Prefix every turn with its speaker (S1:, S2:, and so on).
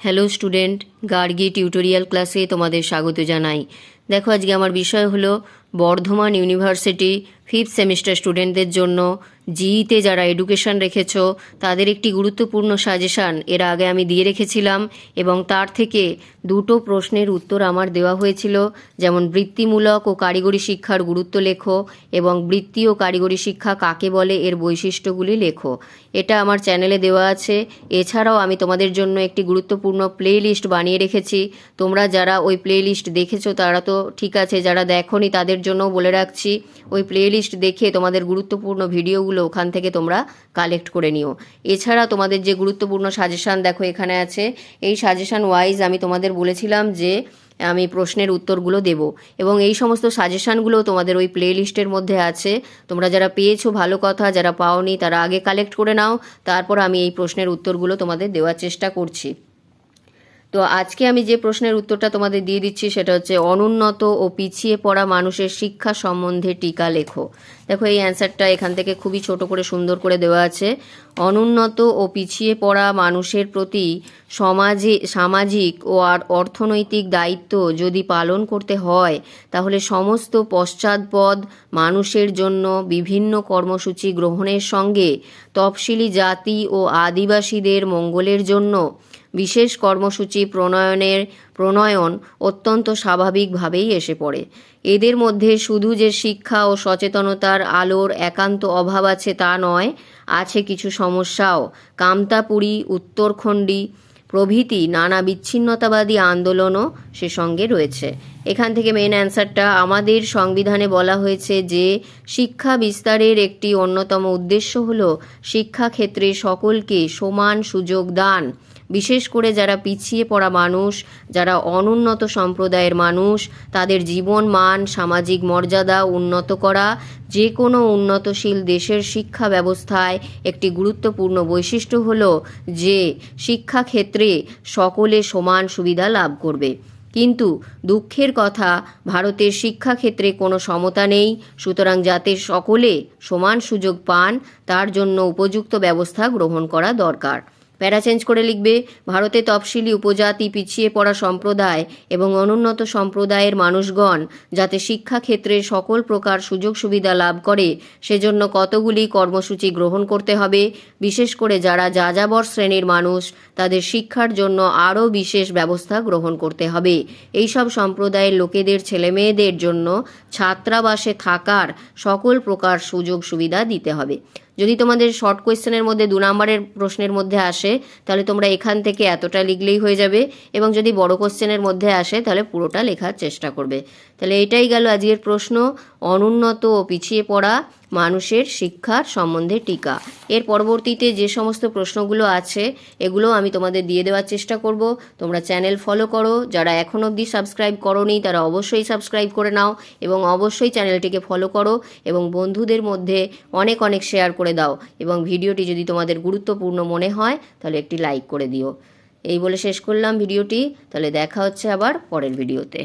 S1: Hello student Gargi tutorial ক্লাসে তোমাদের স্বাগত জানাই। দেখো, আজকে আমার বিষয় হলো বর্ধমান ইউনিভার্সিটি ফিফথ সেমিস্টার স্টুডেন্টদের জন্য জিইতে যারা এডুকেশন রেখেছো, তাদের একটি গুরুত্বপূর্ণ সাজেশান এর আগে আমি দিয়ে রেখেছিলাম এবং তার থেকে দুটো প্রশ্নের উত্তর আমার দেওয়া হয়েছিল। যেমন, বৃত্তিমূলক ও কারিগরি শিক্ষার গুরুত্ব লেখো এবং বৃত্তি ও কারিগরি শিক্ষা কাকে বলে, এর বৈশিষ্ট্যগুলি লেখো। এটা আমার চ্যানেলে দেওয়া আছে। এছাড়াও আমি তোমাদের জন্য একটি গুরুত্বপূর্ণ প্লে লিস্ট বানিয়ে রেখেছি। তোমরা যারা ওই প্লে লিস্ট দেখেছ, তারা তো ঠিক আছে, যারা দেখোনি তাদের জন্যও বলে রাখছি, ওই প্লে লিস্ট দেখে তোমাদের গুরুত্বপূর্ণ ভিডিওগুলো ওখান থেকে তোমরা কালেক্ট করে নিও। এছাড়া তোমাদের যে গুরুত্বপূর্ণ সাজেশান দেখো এখানে আছে, এই সাজেশান ওয়াইজ আমি তোমাদের বলেছিলাম যে আমি প্রশ্নের উত্তরগুলো দেব। এবং এই সমস্ত সাজেশানগুলো তোমাদের ওই প্লে লিস্টের মধ্যে আছে। তোমরা যারা পেয়েছ ভালো কথা, যারা পাওনি তারা আগে কালেক্ট করে নাও, তারপর আমি এই প্রশ্নের উত্তরগুলো তোমাদের দেওয়ার চেষ্টা করছি। তো আজকে আমি যে প্রশ্নের উত্তরটা তোমাদের দিয়ে দিচ্ছি, সেটা হচ্ছে অনুন্নত ও পিছিয়ে পড়া মানুষের শিক্ষা সম্বন্ধে টিকা লেখো। দেখো, এই অ্যান্সারটা এখান থেকে খুবই ছোট করে সুন্দর করে দেওয়া আছে। অনুন্নত ও পিছিয়ে পড়া মানুষের প্রতি সমাজে, সামাজিক ও আর অর্থনৈতিক দায়িত্ব যদি পালন করতে হয়, তাহলে সমস্ত পশ্চাৎপদ মানুষের জন্য বিভিন্ন কর্মসূচি গ্রহণের সঙ্গে তফসিলি জাতি ও আদিবাসীদের মঙ্গলের জন্য বিশেষ কর্মসূচি প্রণয়নের, প্রণয়ন অত্যন্ত স্বাভাবিকভাবেই এসে পড়ে। এদের মধ্যে শুধু যে শিক্ষা ও সচেতনতার আলোর একান্ত অভাব আছে তা নয়, আছে কিছু সমস্যাও। কামতাপুরী, উত্তরখণ্ডী প্রভৃতি নানা বিচ্ছিন্নতাবাদী আন্দোলনও সে সঙ্গে রয়েছে। এখান থেকে মেন অ্যান্সারটা আমাদের সংবিধানে বলা হয়েছে যে, শিক্ষা বিস্তারের একটি অন্যতম উদ্দেশ্য হল শিক্ষাক্ষেত্রে সকলকে সমান সুযোগ দান। বিশেষ করে যারা পিছিয়ে পড়া মানুষ, যারা অনুন্নত সম্প্রদায়ের মানুষ, তাদের জীবন মান, সামাজিক মর্যাদা উন্নত করা যে কোনো উন্নতশীল দেশের শিক্ষা ব্যবস্থায় একটি গুরুত্বপূর্ণ বৈশিষ্ট্য হল যে, শিক্ষাক্ষেত্রে সকলে সমান সুবিধা লাভ করবে। কিন্তু দুঃখের কথা, ভারতের শিক্ষাক্ষেত্রে কোনো সমতা নেই। সুতরাং যাতে সকলে সমান সুযোগ পান, তার জন্য উপযুক্ত ব্যবস্থা গ্রহণ করা দরকার। প্যারা চেঞ্জ করে লিখবে, ভারতে তফসিলি উপজাতি পিছিয়ে পড়া সম্প্রদায় এবং অনুন্নত সম্প্রদায়ের মানুষগণ যাতে শিক্ষাক্ষেত্রে সকল প্রকার সুযোগ সুবিধা লাভ করে, সেজন্য কতগুলি কর্মসূচি গ্রহণ করতে হবে। বিশেষ করে যারা যাযাবর শ্রেণির মানুষ, তাদের শিক্ষার জন্য আরও বিশেষ ব্যবস্থা গ্রহণ করতে হবে। এইসব সম্প্রদায়ের লোকেদের ছেলেমেয়েদের জন্য ছাত্রাবাসে থাকার সকল প্রকার সুযোগ সুবিধা দিতে হবে। যদি তোমাদের শর্ট কোয়েশ্চেনের মধ্যে দু নম্বরের প্রশ্নের মধ্যে আসে, তাহলে তোমরা এখান থেকে এতটা লিখলেই হয়ে যাবে এবং যদি বড় কোয়েশ্চেনের মধ্যে আসে, তাহলে পুরোটা লেখার চেষ্টা করবে। তাহলে এটাই গেল আজকের প্রশ্ন। অনুন্নত ও পিছিয়ে পড়া। মানুষের শিক্ষার সম্বন্ধে টিকা। এর পরবর্তীতে যে সমস্ত প্রশ্নগুলো আছে, এগুলো আমি তোমাদের দিয়ে দেওয়ার চেষ্টা করব। তোমরা চ্যানেল ফলো করো। যারা এখন অবধি সাবস্ক্রাইব করনি, তারা অবশ্যই সাবস্ক্রাইব করে নাও এবং অবশ্যই চ্যানেলটিকে ফলো করো এবং বন্ধুদের মধ্যে অনেক অনেক শেয়ার করে দাও এবং ভিডিওটি যদি তোমাদের গুরুত্বপূর্ণ মনে হয়, তাহলে একটি লাইক করে দিও। এই বলে শেষ করলাম ভিডিওটি। তাহলে দেখা হচ্ছে আবার পরের ভিডিওতে।